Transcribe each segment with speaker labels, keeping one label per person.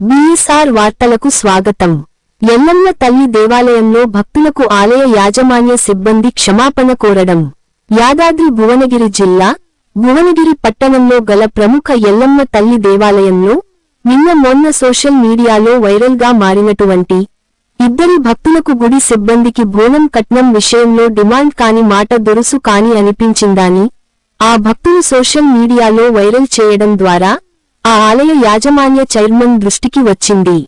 Speaker 1: BSR వార్తలకు స్వాగతం. ఎల్లమ్మ తల్లి దేవాలయంలో భక్తులకు ఆలయ యాజమాన్య సిబ్బంది క్షమాపణ కోరడం. యాదాద్రి భువనగిరి జిల్లా భువనగిరి పట్టణంలో గల ప్రముఖ ఎల్లమ్మ తల్లి దేవాలయంలో నిన్న మొన్న సోషల్ మీడియాలో వైరల్గా మారినటువంటి ఇద్దరి భక్తులకు గుడి సిబ్బందికి బోనం కట్నం విషయంలో డిమాండ్ కాని మాట దొరుసు కాని అనిపించిందాని ఆ భక్తులు సోషల్ మీడియాలో వైరల్ చేయడం ద్వారా ఆ ఆలయ యాజమాన్య చైర్మన్ దృష్టికి వచ్చింది.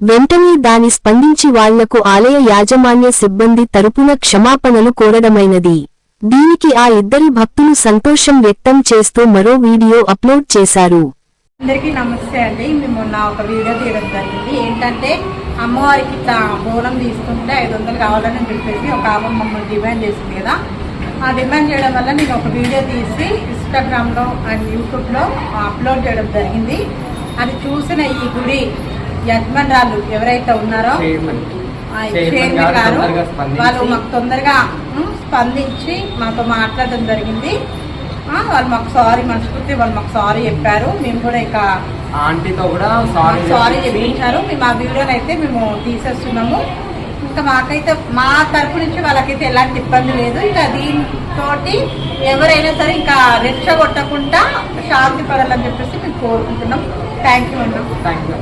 Speaker 1: వెంటనే దాని స్పందించి వాళ్ళకు ఆలయ యాజమాన్య సిబ్బంది తరపున క్షమాపణలు కోరడమైనది. దీనికి ఆ ఇద్దరి భక్తులు సంతోషం వ్యక్తం చేస్తూ మరో వీడియో అప్లోడ్ చేశారు.
Speaker 2: అందరికీ నమస్తే అండి. మేము మొన్న ఒక వీడియో తీయడం జరిగింది. ఏంటంటే అమ్మవారికి ఇట్లా బోనం తీసుకుంటే ఐదు వందలు కావాలని చెప్పేసి ఒక ఆమె మమ్మల్ని డిమాండ్ చేసింది కదా. ఆ డిమాండ్ చేయడం వల్ల నేను ఒక వీడియో తీసి ఇన్స్టాగ్రామ్లో అండ్ యూట్యూబ్లో అప్లోడ్ చేయడం జరిగింది. అది చూసిన ఈ గుడి యజమానురాలు ఎవరైతే ఉన్నారో
Speaker 3: చైర్మన్. గారు
Speaker 2: వాళ్ళు మాకు తొందరగా స్పందించి మాతో మాట్లాడడం జరిగింది. వాళ్ళు మాకు సారీ మనస్ఫూర్తి వాళ్ళు మాకు సారీ చెప్పారు. మేము కూడా ఇక
Speaker 3: ఆంటీతో కూడా సారీ
Speaker 2: సారీ చెప్పించారు. మేము ఆ వీడియోని అయితే మేము తీసేస్తున్నాము. ఇంకా మాకైతే మా తరపు నుంచి వాళ్ళకైతే ఎలాంటి ఇబ్బంది లేదు. ఇంకా దీంతో ఎవరైనా సరే ఇంకా రెచ్చగొట్టకుండా శాంతి పడాలని చెప్పేసి మేము కోరుకుంటున్నాం. థ్యాంక్ యూ అన్నాం
Speaker 3: థ్యాంక్ యూ